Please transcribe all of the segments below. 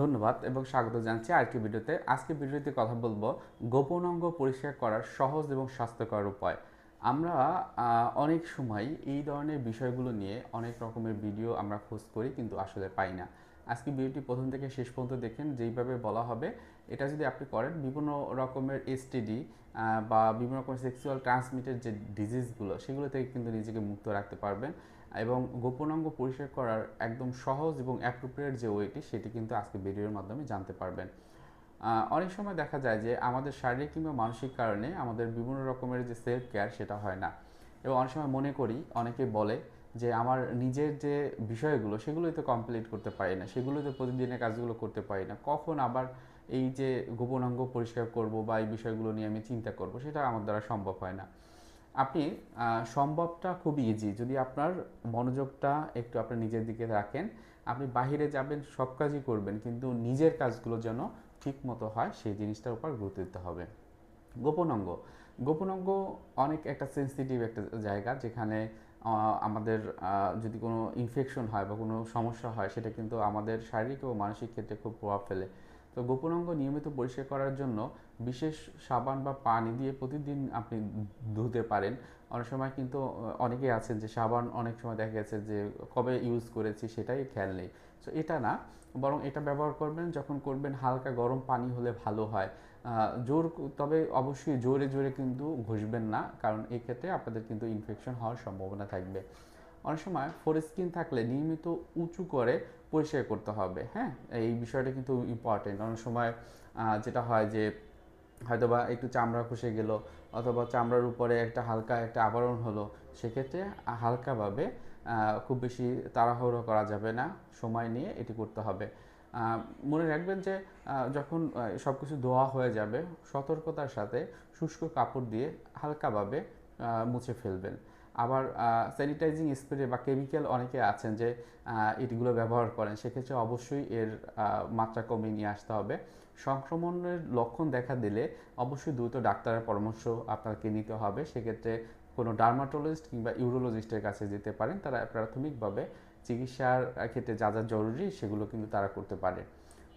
ধন্যবাদ এবং স্বাগত জানাচ্ছি আরেকটি ভিডিওতে। আজকে ভিডিওতে কথা বলব গোপন অঙ্গ পরিষ্কার করার সহজ এবং স্বাস্থ্যকর উপায়। আমরা অনেক সময় এই ধরনের বিষয়গুলো নিয়ে অনেক রকমের ভিডিও আমরা খোঁজ করি কিন্তু আসলে পাই না। আজকে ভিডিওটি প্রথম থেকে শেষ পর্যন্ত দেখেন, যেইভাবে বলা হবে, এটা যদি আপনি করেন, বিভিন্ন রকমের এসটিডি বা বিভিন্ন রকমের সেক্সুয়াল ট্রান্সমিটেড যে ডিজিজগুলো সেগুলো থেকে কিন্তু নিজেকে মুক্ত রাখতে পারবেন। এবং গোপন অঙ্গ পরিষ্কার করার একদম সহজ এবং অ্যাপ্রোপ্রিয়েট যে ওয়েটি, সেটি কিন্তু আজকে ভিডিওর মাধ্যমে জানতে পারবেন। অনেক সময় দেখা যায় যে আমাদের শারীরিক কিংবা মানসিক কারণে আমাদের বিভিন্ন রকমের যে সেলফ কেয়ার সেটা হয় না। এবং অনেক সময় মনে করি, অনেকে বলে যে আমার নিজের যে বিষয়গুলো, সেগুলোই তো কমপ্লিট করতে পারি না, সেগুলোই তো প্রতিদিনের কাজগুলো করতে পারি না। কখন আবার এই যে গোপন অঙ্গ পরিষ্কার করব বা এই বিষয়গুলো নিয়ে আমি চিন্তা করব, সেটা আমার দ্বারা সম্ভব হয় না। আপনি সম্ভবটা খুবই ইজি যদি আপনার মনোযোগটা একটু আপনার নিজের দিকে রাখেন, আপনি বাহিরে যাবেন, সব কাজই করবেন, কিন্তু নিজের কাজগুলো যেন ঠিক মতো হয়, সেই জিনিসটার উপর গুরুত্ব দিতে হবে। গোপন অঙ্গ গোপন অঙ্গ অনেক একটা সেন্সিটিভ একটা জায়গা, যেখানে আমাদের যদি কোনো ইনফেকশন হয় বা কোনো সমস্যা হয়, সেটা কিন্তু আমাদের শারীরিক ও মানসিক ক্ষেত্রে খুব প্রভাব ফেলে। তো গোপন অঙ্গ নিয়মিত পরিষ্কার করার জন্য বিশেষ সাবান বা পানি দিয়ে প্রতিদিন আপনি ধুতে পারেন। অনেক সময় কিন্তু অনেকেই আছেন যে সাবান অনেক সময় দেখা গেছে যে কবে ইউজ করেছি সেটাই খেয়াল নেই। তো এটা না, বরং এটা ব্যবহার করবেন যখন করবেন হালকা গরম পানি হলে ভালো হয়। জোর তবে অবশ্যই জোরে জোরে কিন্তু ঘষবেন না, কারণ এক্ষেত্রে আপনাদের কিন্তু ইনফেকশন হওয়ার সম্ভাবনা থাকবে। অনেক সময় ফোর স্কিন থাকলে নিয়মিত উঁচু করে পরিষ্কার করতে হবে হ্যাঁ? এই বিষয়টা কিন্তু ইম্পর্টেন্ট অনেক সময় যেটা হয় যে হয়তোবা একটু চামড়া খসে গেল অথবা চামড়ার উপরে একটা হালকা একটা আবরণ হলো, সেক্ষেত্রে হালকাভাবে খুব বেশি তাড়াহুড়ো করা যাবে না, সময় নিয়ে এটি করতে হবে। মনে রাখবেন যে যখন সব কিছু ধোয়া হয়ে যাবে, সতর্কতার সাথে শুষ্ক কাপড় দিয়ে হালকাভাবে মুছে ফেলবেন। আবার স্যানিটাইজিং স্প্রে বা কেমিক্যাল অনেকে আছেন যে এটিগুলো ব্যবহার করেন, সেক্ষেত্রে অবশ্যই এর মাত্রা কমিয়ে নিয়ে আসতে হবে। সংক্রমণের লক্ষণ দেখা দিলে অবশ্যই দ্রুত ডাক্তারের পরামর্শ আপনাকে নিতে হবে। সেক্ষেত্রে কোনো ডার্মাটোলজিস্ট কিংবা ইউরোলজিস্টের কাছে যেতে পারেন। তারা প্রাথমিকভাবে চিকিৎসার ক্ষেত্রে যা যা জরুরি সেগুলো কিন্তু তারা করতে পারে।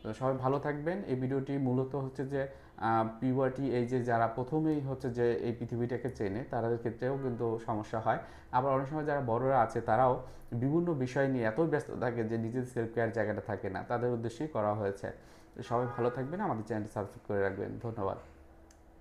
তো সবাই ভালো থাকবেন। এই ভিডিওটি মূলত হচ্ছে যে পিওয়ার্টি এই যে যারা প্রথমেই হচ্ছে যে এই পৃথিবীটাকে চেনে, তাদের ক্ষেত্রেও কিন্তু সমস্যা হয়। আবার অনেক সময় যারা বড়রা আছে, তারাও বিভিন্ন বিষয় নিয়ে এত ব্যস্ত থাকে যে নিজের সেলফ কেয়ার জায়গাটা থাকে না। তাদের উদ্দেশ্যেই করা হয়েছে। সবাই ভালো থাকবেন। আমাদের চ্যানেলটি সাবস্ক্রাইব করে রাখবেন। ধন্যবাদ।